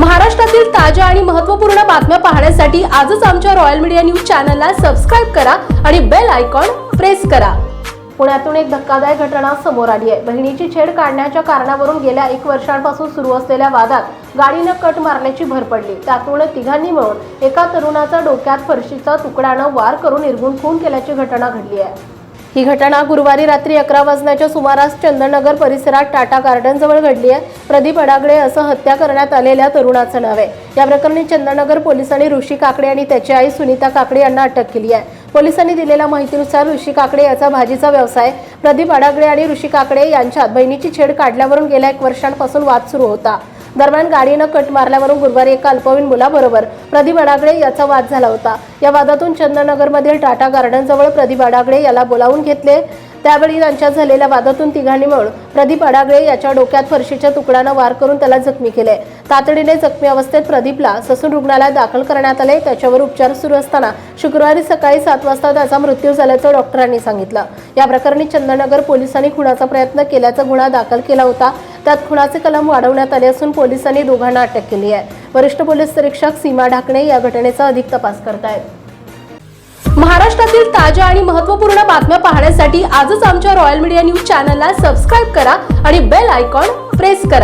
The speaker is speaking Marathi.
महाराष्ट्रातील ताज्या आणि महत्त्वपूर्ण बातम्या पाहण्यासाठी आजच आमच्या रॉयल मीडिया न्यूज चॅनलला सबस्क्राईब करा आणि बेल आयकॉन प्रेस करा. पुण्यातून एक धक्कादायक घटना समोर आली आहे. बहिणीची छेड काढण्याच्या कारणावरून गेल्या एक वर्षांपासून सुरू असलेल्या वादात गाडीनं कट मारण्याची भर पडली. त्यातून तिघांनी मिळून एका तरुणाचा डोक्यात फरशीचा तुकड्यानं वार करून निर्गुण खून केल्याची घटना घडली आहे. ही घटना गुरुवारी रात्री अकरा वाजण्याच्या सुमारास चंदननगर परिसरात टाटा गार्डनजवळ घडली आहे. प्रदीप अडागळे असं हत्या करण्यात आलेल्या तरुणाचं नाव आहे. या प्रकरणी चंदननगर पोलिसांनी ऋषी काकडे आणि त्याची आई सुनीता काकडे यांना अटक केली आहे. पोलिसांनी दिलेल्या माहितीनुसार ऋषी काकडे याचा भाजीचा व्यवसाय प्रदीप अडागळे आणि ऋषी काकडे यांच्यात बहिणीची छेड काढल्यावरून गेल्या एक वर्षांपासून वाद सुरू होता. दरम्यान गाडीनं कट मारल्यावरून गुरुवारी एका अल्पवयीन मुलाबरोबर प्रदीप अडागळे याचा वाद झाला होता. या वादातून चंदनगरमधील टाटा गार्डनजवळ प्रदीप अडागळे याला बोलावून घेतले. त्यावेळी त्यांच्यात झालेल्या वादातून तिघांनी मिळून प्रदीप अडागळे याच्या डोक्यात फरशीच्या तुकड्यानं वार करून त्याला जखमी केले. तातडीने जखमी अवस्थेत प्रदीपला ससून रुग्णालयात दाखल करण्यात आले. त्याच्यावर उपचार सुरू असताना शुक्रवारी सकाळी सात वाजता त्याचा मृत्यू झाल्याचं डॉक्टरांनी सांगितलं. या प्रकरणी चंदनगर पोलिसांनी खुनाचा प्रयत्न केल्याचा गुन्हा दाखल केला होता. त्यात खुनाचे कलम वाढवण्यात आले असून पोलिसांनी दोघांना अटक केली आहे. वरिष्ठ पोलीस निरीक्षक सीमा ढाकणे या घटनेचा अधिक तपास करतायत. महाराष्ट्रातील ताज्या आणि महत्त्वपूर्ण बातम्या पाहण्यासाठी आजच आमच्या रॉयल मीडिया न्यूज चॅनलला सबस्क्राईब करा आणि बेल आयकॉन प्रेस करा.